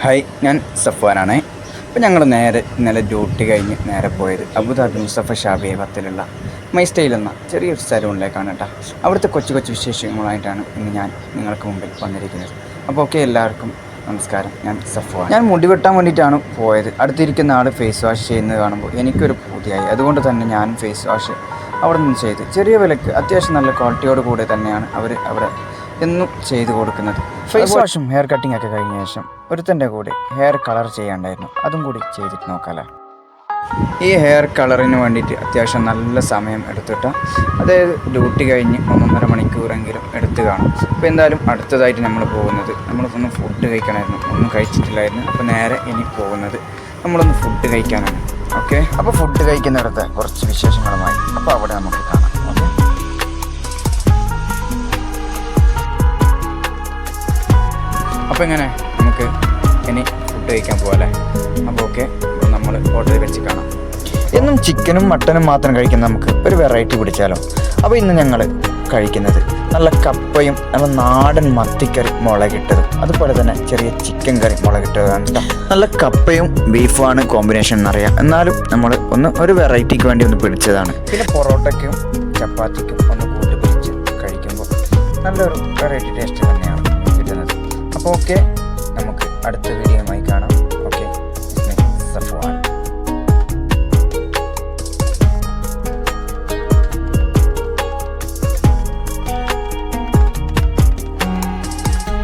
Hi ഞാൻ സഫ്വാനാണ്. അപ്പോൾ ഞങ്ങൾ നേരെ ഇന്നലെ ഡ്യൂട്ടി കഴിഞ്ഞ് നേരെ പോയത് അബുദാബി മുസ്തഫ ഷാബി പത്തിലുള്ള മൈ സ്റ്റൈൽ എന്ന ചെറിയൊരു സലൂണിലേക്കാണ് കേട്ടോ. അവിടുത്തെ കൊച്ചു കൊച്ചു വിശേഷങ്ങളായിട്ടാണ് ഇന്ന് ഞാൻ നിങ്ങൾക്ക് മുമ്പിൽ വന്നിരിക്കുന്നത്. അപ്പോൾ ഓക്കെ എല്ലാവർക്കും നമസ്കാരം. ഞാൻ സഫ്വാൻ. ഞാൻ മുടി വെട്ടാൻ വേണ്ടിയിട്ടാണ് പോയത്. അടുത്തിരിക്കുന്ന ആൾ ഫേസ് വാഷ് ചെയ്യുന്നത് കാണുമ്പോൾ എനിക്കൊരു പൂതിയായി. അതുകൊണ്ട് തന്നെ ഞാൻ ഫേസ് വാഷ് അവിടെ നിന്ന് ചെയ്ത്. ചെറിയ വിലക്ക് അത്യാവശ്യം നല്ല ക്വാളിറ്റിയോട് കൂടെ തന്നെയാണ് അവർ അവിടെ എന്നും ചെയ്തു കൊടുക്കുന്നത്. ഫേസ് വാഷും ഹെയർ കട്ടിംഗ് ഒക്കെ കഴിഞ്ഞ ശേഷം ഒരുത്തന്റെ കൂടി ഹെയർ കളർ ചെയ്യാണ്ടായിരുന്നു. അതും കൂടി ചെയ്തിട്ട് നോക്കാമല്ലേ ഈ ഹെയർ കളറിന് വേണ്ടിയിട്ട് അത്യാവശ്യം നല്ല സമയം എടുത്തിട്ട്. അതായത് ഡ്യൂട്ടി കഴിഞ്ഞ് ഒന്നൊന്നര മണിക്കൂറെങ്കിലും എടുത്തു കാണും. അപ്പോൾ എന്തായാലും അടുത്തതായിട്ട് നമ്മൾ പോകുന്നത് നമ്മളൊന്ന് ഫുഡ് കഴിക്കണമായിരുന്നു. ഒന്നും കഴിച്ചിട്ടില്ലായിരുന്നു. അപ്പോൾ നേരെ ഇനി പോകുന്നത് നമ്മളൊന്ന് ഫുഡ് കഴിക്കാനാണ്. ഓക്കെ അപ്പോൾ ഫുഡ് കഴിക്കുന്നിടത്ത് കുറച്ച് വിശേഷങ്ങളുമായി. അപ്പോൾ അവിടെ നമുക്ക് അപ്പോൾ എങ്ങനെ? നമുക്ക് ഇനി ഫുഡ് കഴിക്കാൻ പോകാല്ലേ അപ്പോൾ ഓക്കെ നമ്മൾ ഹോട്ടലിൽ വെച്ച് കാണാം. എന്നും ചിക്കനും മട്ടനും മാത്രം കഴിക്കുന്ന നമുക്ക് ഒരു വെറൈറ്റി പിടിച്ചാലോ? അപ്പോൾ ഇന്ന് ഞങ്ങൾ കഴിക്കുന്നത് നല്ല കപ്പയും നല്ല നാടൻ മത്തിക്കറി മുളകിട്ടതും അതുപോലെ തന്നെ ചെറിയ ചിക്കൻ കറി മുളകിട്ടതാണ് കേട്ടോ. നല്ല കപ്പയും ബീഫുമാണ് കോമ്പിനേഷൻ എന്നറിയാം എന്നാലും നമ്മൾ ഒന്ന് ഒരു വെറൈറ്റിക്ക് വേണ്ടി ഒന്ന് പിടിച്ചതാണ്. പിന്നെ പൊറോട്ടയ്ക്കും ചപ്പാത്തിക്കും ഒന്ന് കൂട്ടി പിടിച്ച് കഴിക്കുമ്പോൾ നല്ലൊരു വെറൈറ്റി ടേസ്റ്റ് തന്നെയാണ്. കിട്ടുന്നത് അപ്പോൾ ഓക്കെ നമുക്ക് അടുത്ത വീഡിയോ